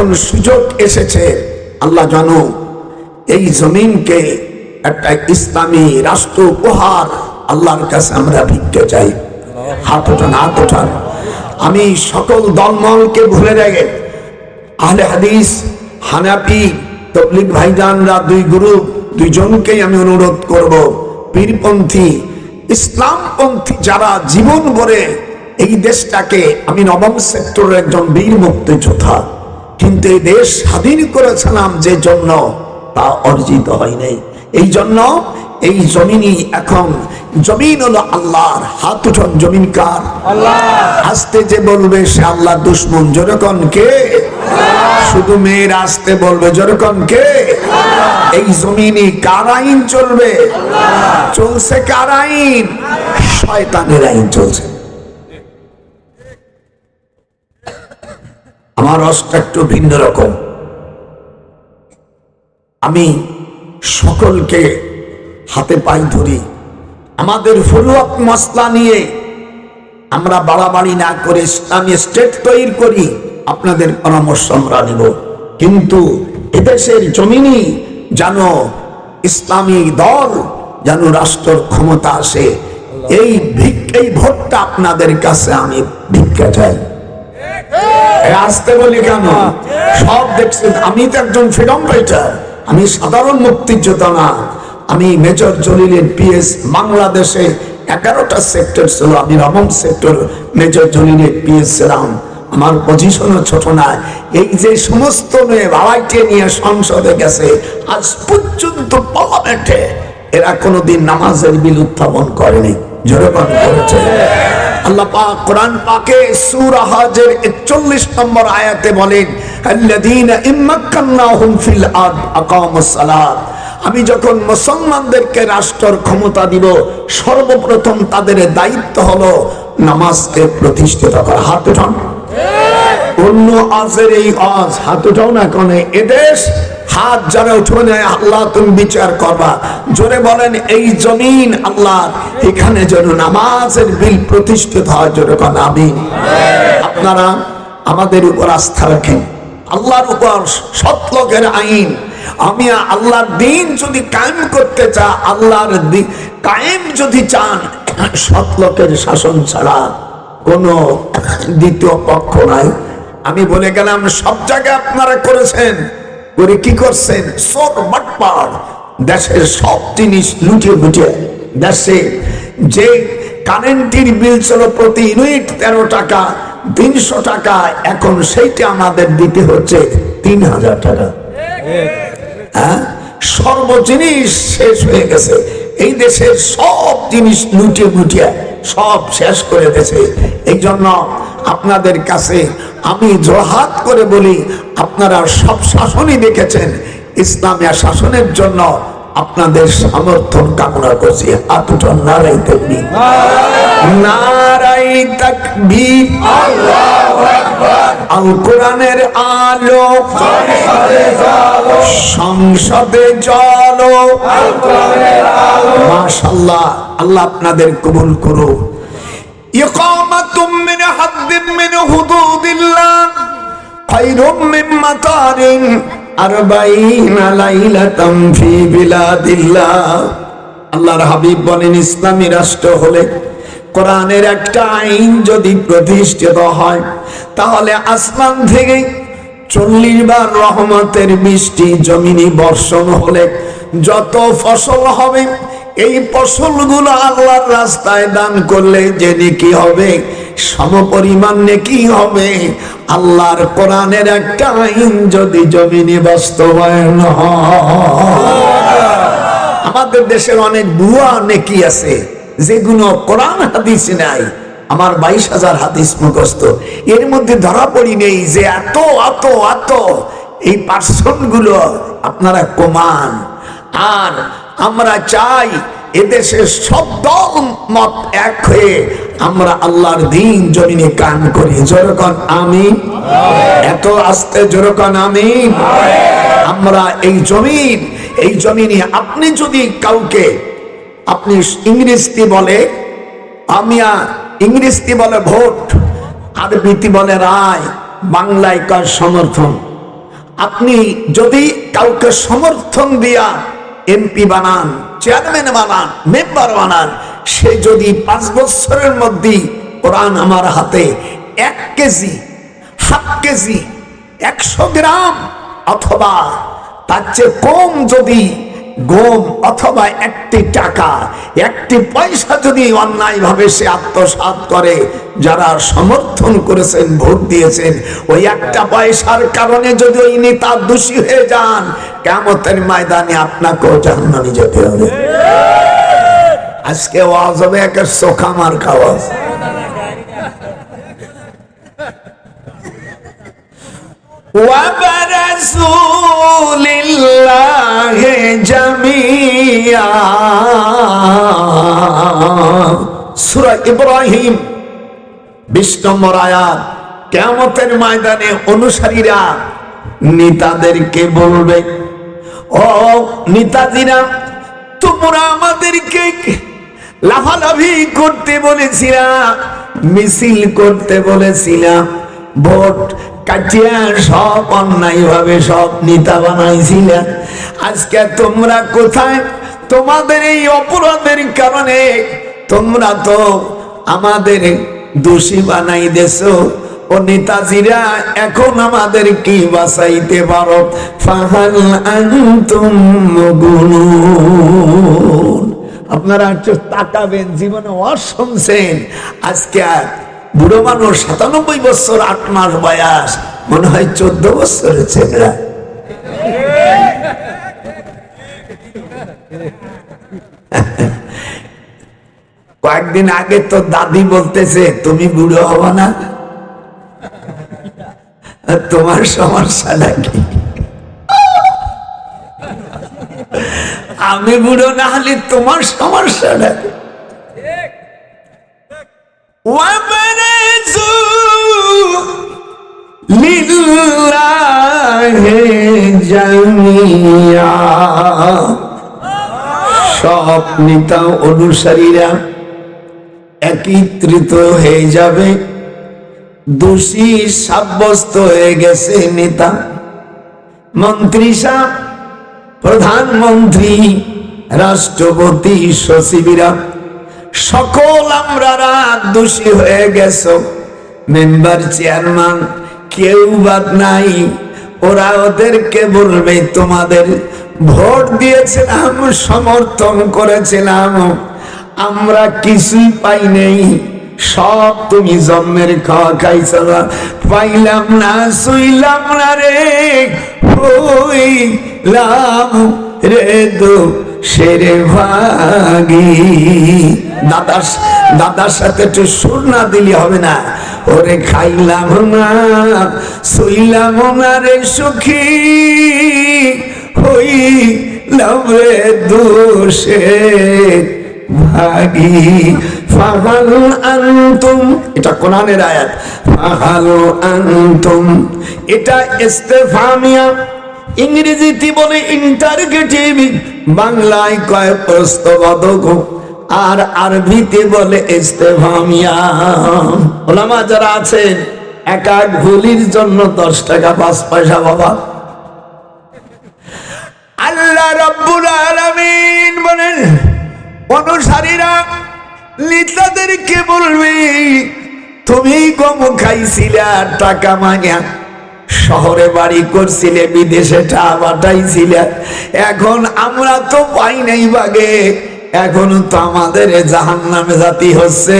এখন সুযোগ এসেছে, আল্লাহ জানো, এই জমিনকে একটা ইসলামী রাষ্ট্র উপহার আল্লাহর কাছে আমরা ভিক্ষে চাই। হাত ওঠান হাত ওঠান আমি সকল দলমলকে ভুলে রেগে আহলে হাদিস হানাপি তবলিগ ভাইজানরা দুই গ্রুপ, দুইজনকেই আমি অনুরোধ করব, পীরপন্থী, ইসলামপন্থী যারা জীবন ভরে এই দেশটাকে, আমি নবম সেক্টরের একজন বীর মুক্তিযোদ্ধা কিন্তু এই দেশ স্বাধীন করেছিলাম যে জন্য তা অর্জিত হয় নাই। এই জন্য এই জমিনই এখন জমিন হলো আল্লাহর হাত উঠন জমিন কার? আসতে যে বলবে সে আল্লাহ দুশ্মন যেরকম কে? শুধু মেয়ের আসতে বলবে যেরকম কে? এই জমিনে কার আইন চলবে? চলছে কার আইন? শয়তানের আইন চলছে। আমার অস্ত্র একটু ভিন্ন রকম। আমি সকলকে হাতে পাই ধরি। আমাদের ফলুয়াক মশলা নিয়ে আমরা বাড়াবাড়ি না করে ইসলামী স্টেট তৈরি করি, আপনাদের পরামর্শ আমরা নিব। কিন্তু এদেশের জমিনই যেন ইসলামী দল, যেন রাষ্ট্র ক্ষমতা আসে, এই ভিক এই ভোটটা আপনাদের কাছে আমি ভিক্ষা চাই। আসতে বলি কেন? সব দেখছেন আমি তো একজন ফ্রিডম ফাইটার আমি সাধারণ মুক্তিযোদ্ধা না। আমি মেজর জলিলের পিএস বাংলাদেশে এগারোটা সেক্টর ছিল, আমি নবম সেক্টর মেজর জলিলের পিএস ছিলাম। আমার পজিশনও ছোট না। এই যে সমস্ত মেয়ে বাবাইকে নিয়ে সংসদে গেছে, আজ পর্যন্ত পার্লামেন্টে এরা কোনোদিন নামাজের বিল উত্থাপন করেনি। জোরে করেছে। আল্লাহ পাক কোরআন পাকে সূরা হাজের 41 নম্বর আয়াতে বলেন, আল্লাযীনা ফিল আকামুস সালাত। আমি যখন মুসলমানদেরকে রাষ্ট্রের ক্ষমতা দিব, সর্বপ্রথম তাদের দায়িত্ব হলো নামাজকে প্রতিষ্ঠিত করা। হাত উঠান। অন্য আজের এই আজ হাত উঠাও না কোনে। এদেশ হাত যারা উঠে নেয় আল্লাহ তুমি বিচার করবা। জোরে বলেন, এই জমিন আল্লাহ, এখানে যেন নামাজের বিল প্রতিষ্ঠিত হয় জোরে কোন আমি আপনারা আমাদের উপর আস্থা রাখেন। আল্লাহর উপর সৎলোকের আইন। আমি আল্লাহর দিন যদি কায়েম করতে চা আল্লাহর কায়েম যদি চান সৎলোকের শাসন ছাড়া কোনো দ্বিতীয় পক্ষ নাই। আমি বলে গেলাম, সব জায়গায় আপনারা করেছেন। করে কি করছেন? সব বাটপার দেশের সব জিনিস লুটিয়ে লুটিয়ে দেশে যে কারেন্টের বিল ছিল প্রতি ইউনিট তেরো টাকা, তিনশো টাকা, এখন সেইটা আমাদের দিতে হচ্ছে তিন হাজার টাকা। হ্যাঁ? সর্ব জিনিস শেষ হয়ে গেছে। এই দেশের সব জিনিস লুটিয়ে লুটিয়ে সব শেষ করে দিয়েছে। এই জন্য আপনাদের কাছে আমি জোহাত করে বলি, আপনারা সব শাসনই দেখেছেন, ইসলামিয়া শাসনের জন্য আপনাদের সমর্থন কামনা করছি। হাত উঠান নারাই তকবীর নারাই তকবীর। আল কোরআনের আলো। সংসদে চলো মাশাল্লাহ আল্লাহ আপনাদের কবুল করো ইকামাতুম মিন হাদ্দিন মিন হুদুদিল্লাহ, খায়রুম মিন আল্লাহর হাবিব বলেন, ইসলামী রাষ্ট্র হলে কোরআনের একটা আইন যদি প্রতিষ্ঠিত হয়, তাহলে আসমান থেকে চল্লিশ বার রহমতের বৃষ্টি জমিনি বর্ষণ হলে যত ফসল হবে, এই ফসলগুলো আল্লাহর রাস্তায় দান করলে যে নেকি হবে সমপরিমাণ নেকি হবে। আল্লাহর কোরআনের একটা আইন যদি জমিনে বাস্তবায়ন আমাদের দেশের অনেক ভুয়া নেকি আছে, যেগুলো কোরআন হাদিস নাই। আমার বাইশ হাজার হাদিস মুখস্থ। এর মধ্যে ধরা পড়ি নেই যে এত এত এত। এই পার্সনগুলো আপনারা কমান। আর আমরা চাই এদেশের সব দল মত এক হয়ে আমরা আল্লাহর দিন জমিনে কান করি। যেরকম আমি এত আস্তে যেরকম আমি আমরা এই জমিন, এই জমিনে আপনি যদি কাউকে, আপনি ইংরেজি বলে, আমিয়া ইংরেজি বলে ভোট, আরবিতে বলে রায়, বাংলায় কার সমর্থন। আপনি যদি কাউকে সমর্থন দিয়া এমপি বানান চেয়ারম্যান বানান, মেম্বার বানান, সে যদি পাঁচ বছরের মধ্যে কোরআন আমার হাতে এক কেজি, হাফ কেজি, একশো গ্রাম অথবা তার চেয়ে কম যদি গম অথবা একটি টাকা একটি পয়সা যদি অন্যায়ভাবে সে আত্মসাৎ করে যারা সমর্থন করেছেন ভোট দিয়েছেন ওই একটা পয়সার কারণে যদি ওই নেতা দোষী হয়ে যান কেমতের ময়দানে আপনাকেও জাহান্নামে যেতে হবে আজকে ওয়াজ হবে একটা চোখা মার খাওয়া وبرسول লিল্লাহ জামিয়া। সুরা ইব্রাহিম, বিশ নম্বর আয়াত কেমতের ময়দানে অনুসারীরা নেতাদেরকে বলবে, ও নেতাজিরা, তোমরা আমাদেরকে লাফালাফি করতে বলেছিলাম মিছিল করতে বলেছিলাম ভোট কাটিয়া সব অন্যায় ভাবে সব বানাইছিলে আজকে তোমরা কোথায়? তোমাদের এই অপরাধের কারণে তোমরা তো আমাদের দোষী বানাই দেছো। ও নেতাজিরা, এখন আমাদের কি বাঁচাইতে পারো। আপনারা তাকাবেন, জীবনে অশুনছেন আজকে বুড়ো মানুষ, সাতানব্বই বছর, আট মাস বয়স। মনে হয় চোদ্দ বছরের ছেলেরা। কয়েকদিন আগে তো দাদি বলতেছে, তুমি বুড়ো হবা না। তোমার সমস্যা নাকি? আমি বুড়ো না হলে তোমার সমস্যা নাকি? জামিয়া। সব নেতা অনুসারীরা একত্রিত হয়ে যাবে। দোষী সাব্যস্ত হয়ে গেছে নেতা। মন্ত্রী সাহ প্রধানমন্ত্রী, রাষ্ট্রপতি, সচিবীরা, সকল আমরা রাত দোষী হয়ে গেছ। মেম্বার, চেয়ারম্যান, কেউ বাদ নাই। ওরা ওদেরকে বলবে, তোমাদের ভোট দিয়েছিলাম, সমর্থন করেছিলাম। আমরা কিছুই পাই নেই। সব তুমি জন্মের খাওয়া খাইছ পাইলাম না, শুইলাম না রে, হইলাম রে দো সেরে ভাগি। দাদার দাদার সাথে একটু সুর না দিলে হবে না। ওরে খাইলাম না, শুইলাম না রে সুখী। হইলাম রে দোষে ভাগি। ফাহাল আনতুম, এটা কোরআনের আয়াত। ফাহাল আনতুম, এটা ইস্তেফামিয়া ইংরেজিতে বলে ইন্টারগেটিভ বাংলায় কয় প্রশ্নবোধক আর আরবিতে বলে ইস্তেফামিয়া ওলামা যারা আছেন, এক এক জন্য দশ টাকা, পাঁচ পয়সা বাবা। আল্লাহ রব্বুল আলামিন বলেন, অনুসারীরা, নেতাদেরকে বলবে, তুমি গম খাইছিলে টাকা মাগা শহরে বাড়ি করছিলে, বিদেশে টা এখন আমরা তো পাই নাই বাগে। এখনও তো আমাদের জাহান নামে জাতি হচ্ছে।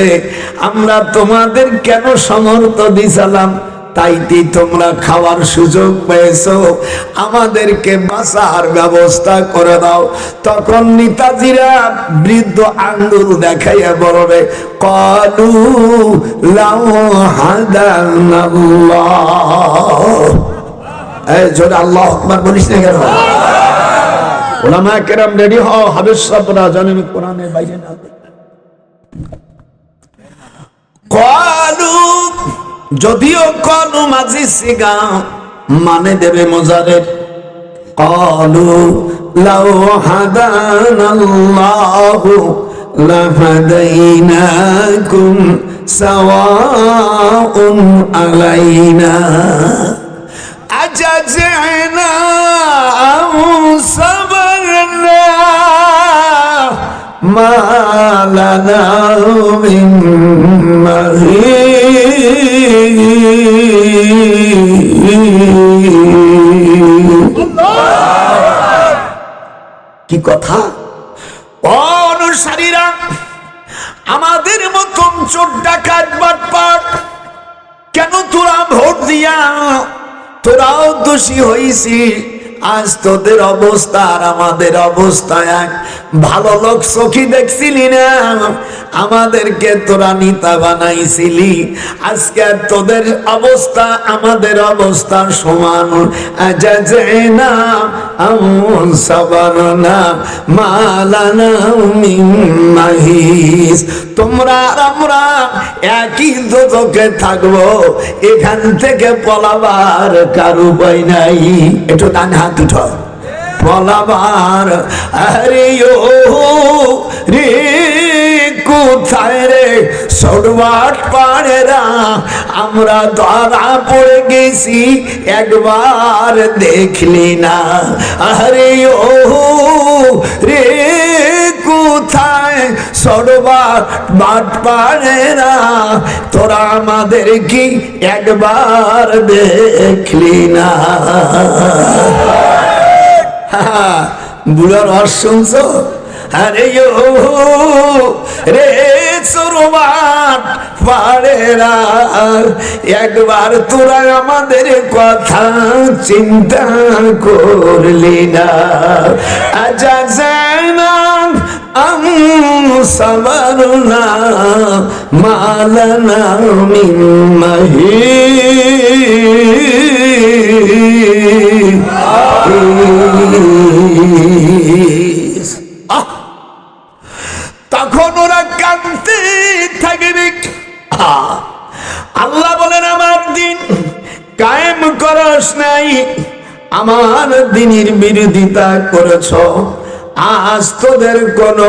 আমরা তোমাদের কেন সমর্থ দিছিলাম? তাইতে তোমরা খাওয়ার সুযোগ পেয়েছ। আমাদেরকে বাঁচার ব্যবস্থা করে দাও। তখন নেতাজিরা বৃদ্ধ আঙ্গুল দেখাইয়া বলবে, কলু লাউ জোরে আল্লাহ আকবার বলিস না কেন? ওলামা কেরাম রেডি হও হাবেশ সবরা জানেন কোরআনের বাইরে না। কলু যদিও কলু মাঝি সিগা মানে দেবে মোজারের। কলু লাউ হাদানাল্লাহু লাহাদাইনাকুম সাওয়াউন আলাইনা। আজাজনা আও সাবরনা মা লানা মিন দোষী হইছি। আজ তোদের অবস্থা আর আমাদের অবস্থা এক। ভালো লোক সখী দেখছিলি না? আমাদেরকে তোরা নিতা বানাইছিলি। আজকে তোদের অবস্থা, আমাদের অবস্থা সমান। মালানা তোমরা আমরা একই দোদকে থাকব। এখান থেকে পলাবার কার উপায় নাই। একটু ডান হাত উঠো পলাবার আরে ও রে, কোথায় রে? সরবাট পাড়েরা আমরা ধরা পড়ে গেছি, একবার দেখলি না। আরে ও রে কোথায়? সরবার বাট পারে না। তোরা আমাদের কি একবার দেখলি না। বুড়ার শুনছ? আরে রে সরবার পারে একবার তোরা আমাদের কথা চিন্তা করলি না। না সাবারুনা, মালনা মিন তখন ওরা কান্তি থাকবে। আল্লাহ বলেন, আমার দিন কায়েম করস নাই। আমার দিনের বিরোধিতা করেছ। আজ তোদের কোনো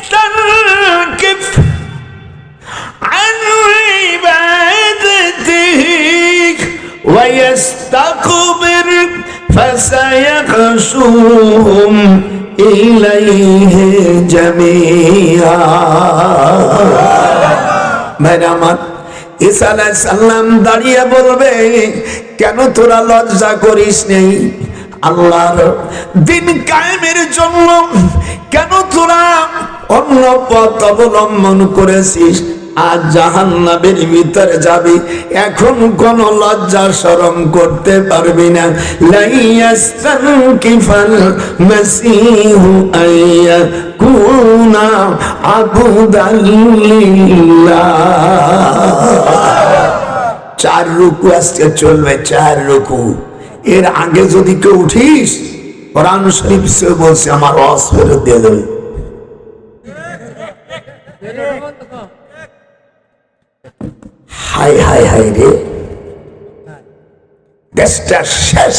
فسيحشرهم إليه جميعا ভাইরা আমার ঈসা আলাইহিস সালাম দাঁড়িয়ে বলবে কেন তোরা লজ্জা করিস নেই আল্লাহর দিন কায়েমের জন্য কেন তোরা অন্য পথ অবলম্বন করেছিস আজ জাহান্নাবের ভিতরে যাবি, এখন কোন লজ্জা শরম করতে পারবি না। চার রুকু আজকে চলবে, চার রুকু। এর আগে যদি কেউ উঠিস, কোরআন শরীফ সে বলছে, আমার রস ফেরত দিয়ে দেবে। হাই হাই হাই রে দেশটা শেষ